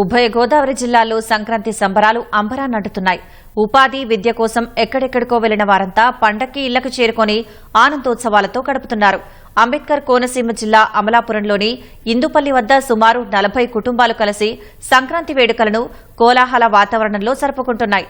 ఉభయ గోదావరి జిల్లాల్లో సంక్రాంతి సంబరాలు అంబరా నడుతున్నాయి. ఉపాధి విద్య కోసం ఎక్కడెక్కడికో వెళ్ళిన వారంతా పండక్కి ఇళ్ళకు చేరుకొని ఆనందోత్సవాలతో గడుపుతున్నారు. అంబేద్కర్ కోనసీమ జిల్లా అమలాపురంలోని ఇందుపల్లి వద్ద సుమారు నలభై కుటుంబాలు కలిసి సంక్రాంతి వేడుకలను కోలాహల వాతావరణంలో జరుపుకుంటున్నాయి.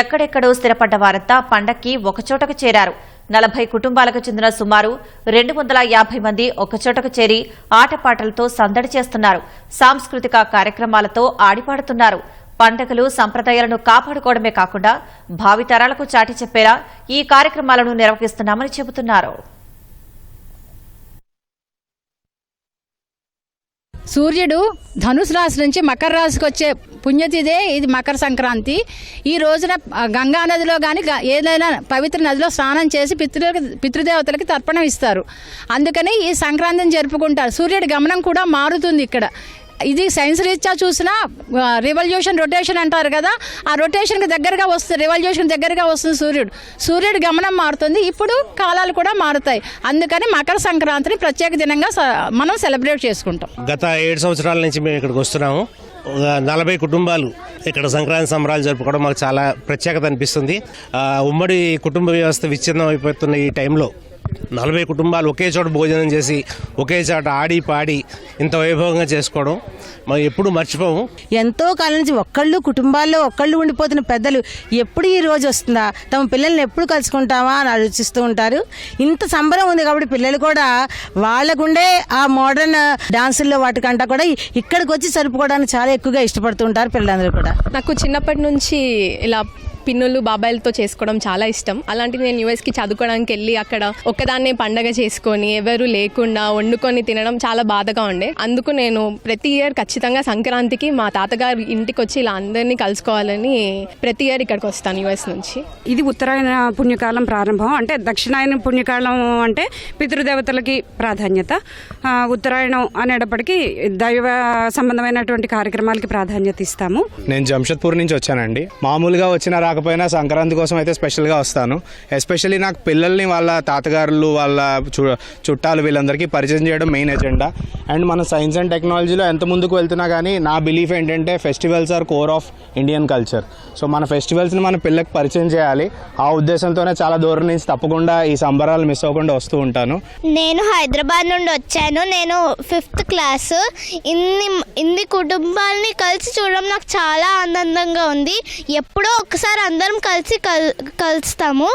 ఎక్కడెక్కడో స్థిరపడ్డ వారంతా పండక్కి ఒకచోటకు చేరారు. నలభై కుటుంబాలకు చెందిన సుమారు రెండు వందల యాభై మంది ఒకచోటకు చేరి ఆటపాటలతో సందడి చేస్తున్నారు. సాంస్కృతిక కార్యక్రమాలతో ఆడిపాడుతున్నారు. పండగలు సంప్రదాయాలను కాపాడుకోవడమే కాకుండా భావితరాలకు చాటి చెప్పేలా ఈ కార్యక్రమాలను నిర్వహిస్తున్నామని చెబుతున్నారు. సూర్యుడు ధనుసు రాశి నుంచి మకర రాశికి వచ్చే పుణ్యతిథే ఇది మకర సంక్రాంతి. ఈ రోజున గంగా నదిలో కానీ ఏదైనా పవిత్ర నదిలో స్నానం చేసి పితృ పితృదేవతలకి తర్పణం ఇస్తారు. అందుకని ఈ సంక్రాంతిని జరుపుకుంటారు. సూర్యుడి గమనం కూడా మారుతుంది ఇక్కడ. ఇది సైన్స్ రీత్యా చూసినా రివల్యూషన్ రొటేషన్ అంటారు కదా ఆ రొటేషన్కి దగ్గరగా వస్తుంది రివల్యూషన్ దగ్గరగా వస్తుంది సూర్యుడు. సూర్యుడి గమనం మారుతుంది. ఇప్పుడు కాలాలు కూడా మారుతాయి. అందుకని మకర సంక్రాంతిని ప్రత్యేక దినంగా స- మనం సెలబ్రేట్ చేసుకుంటాం. గత ఏడు సంవత్సరాల నుంచి మేము ఇక్కడికి వస్తున్నాము. నలభై కుటుంబాలు ఇక్కడ సంక్రాంతి సంబరాలు జరుపుకోవడం మాకు చాలా ప్రత్యేకత అనిపిస్తుంది. ఉమ్మడి కుటుంబ వ్యవస్థ విచ్ఛిన్నం అయిపోతున్న ఈ టైంలో నలభై కుటుంబాలు ఒకే చోట భోజనం చేసి ఒకే చోట ఆడి పాడి ఇంత వైభవంగా చేసుకోవడం మనం ఎప్పుడు మర్చిపోము. ఎంతో కాలం నుంచి ఒక్కళ్ళు కుటుంబాల్లో ఒక్కళ్ళు ఉండిపోతున్న పెద్దలు ఎప్పుడు ఈ రోజు వస్తుందా? తమ పిల్లల్ని ఎప్పుడు కలుసుకుంటామా అని ఆలోచిస్తూ ఉంటారు. ఇంత సంబరం ఉంది కాబట్టి పిల్లలు కూడా వాళ్ళకుండే ఆ మోడర్న్ డాన్సుల్లో వాటికంటా కూడా ఇక్కడికి వచ్చి జరుపుకోవడానికి చాలా ఎక్కువగా ఇష్టపడుతూ ఉంటారు పిల్లలందరూ కూడా. నాకు చిన్నప్పటి నుంచి ఇలా పిన్నులు బాబాయిలతో చేసుకోవడం చాలా ఇష్టం. అలాంటిది నేను యూఎస్కి చదువుకోవడానికి వెళ్ళి అక్కడ ఒక్కదాన్నే పండగ చేసుకొని ఎవరు లేకుండా వండుకొని తినడం చాలా బాధగా ఉండే. అందుకు నేను ప్రతి ఇయర్ ఖచ్చితంగా సంక్రాంతికి మా తాతగారి ఇంటికి వచ్చి ఇలా అందరినీ కలుసుకోవాలని ప్రతి ఇయర్ ఇక్కడికి వస్తాను యూఎస్ నుంచి. ఇది ఉత్తరాయణ పుణ్యకాలం ప్రారంభం. అంటే దక్షిణాయన పుణ్యకాలం అంటే పితృదేవతలకి ప్రాధాన్యత. ఆ, ఉత్తరాయణం అనేటప్పటికీ దైవ సంబంధమైనటువంటి కార్యక్రమాలకి ప్రాధాన్యత ఇస్తాము. నేను జంషెద్పూర్ నుంచి వచ్చానండి. మామూలుగా వచ్చినా కాకపోయినా సంక్రాంతి కోసం అయితే స్పెషల్గా వస్తాను. ఎస్పెషల్లీ నాకు పిల్లల్ని వాళ్ళ తాతగారులు వాళ్ళ చు చుట్టాలు వీళ్ళందరికీ పరిచయం చేయడం మెయిన్ ఎజెండా. అండ్ మన సైన్స్ అండ్ టెక్నాలజీలో ఎంత ముందుకు వెళ్తున్నా కానీ నా బిలీఫ్ ఏంటంటే festivals are core of Indian culture. So మన ఫెస్టివల్స్ని మన పిల్లకి పరిచయం చేయాలి. ఆ ఉద్దేశంతోనే చాలా దూరం నుంచి తప్పకుండా ఈ సంబరాలు మిస్ అవ్వకుండా వస్తూ ఉంటాను. నేను హైదరాబాద్ నుండి వచ్చాను. నేను ఫిఫ్త్ క్లాస్. ఇన్ని ఇన్ని కుటుంబాలని కలిసి చూడడం నాకు చాలా ఆనందంగా ఉంది. ఎప్పుడో ఒకసారి అందరం కలిసి కల్ కలుస్తాము.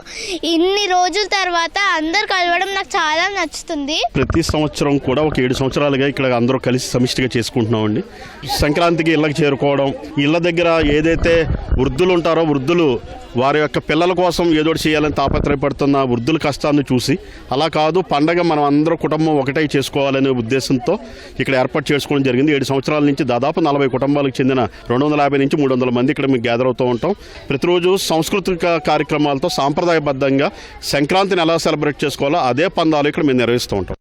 ఇన్ని రోజుల తర్వాత అందరు కలవడం నాకు చాలా నచ్చుతుంది. ప్రతి సంవత్సరం కూడా ఒక ఏడు సంవత్సరాలుగా ఇక్కడ అందరూ కలిసి సమిష్టిగా చేసుకుంటున్నామండి. సంక్రాంతికి ఇళ్ళకి చేరుకోవడం ఇళ్ళ దగ్గర ఏదైతే వృద్ధులు ఉంటారో వృద్ధులు వారి యొక్క పిల్లల కోసం ఏదో చేయాలని తాపత్రయపడుతున్న వృద్ధుల కష్టాన్ని చూసి అలా కాదు పండగ మనం అందరూ కుటుంబం ఒకటై చేసుకోవాలనే ఉద్దేశంతో ఇక్కడ ఏర్పాటు చేసుకోవడం జరిగింది. ఏడు సంవత్సరాల నుంచి దాదాపు నలభై కుటుంబాలకు చెందిన రెండు వందల యాభై నుంచి మూడు వందల మంది ఇక్కడ మేము గ్యాదర్ అవుతూ ఉంటాం. ప్రతిరోజు సాంస్కృతిక కార్యక్రమాలతో సాంప్రదాయబద్ధంగా సంక్రాంతిని ఎలా సెలబ్రేట్ చేసుకోవాలో అదే పందాలు ఇక్కడ మేము నిర్వహిస్తూ ఉంటాం.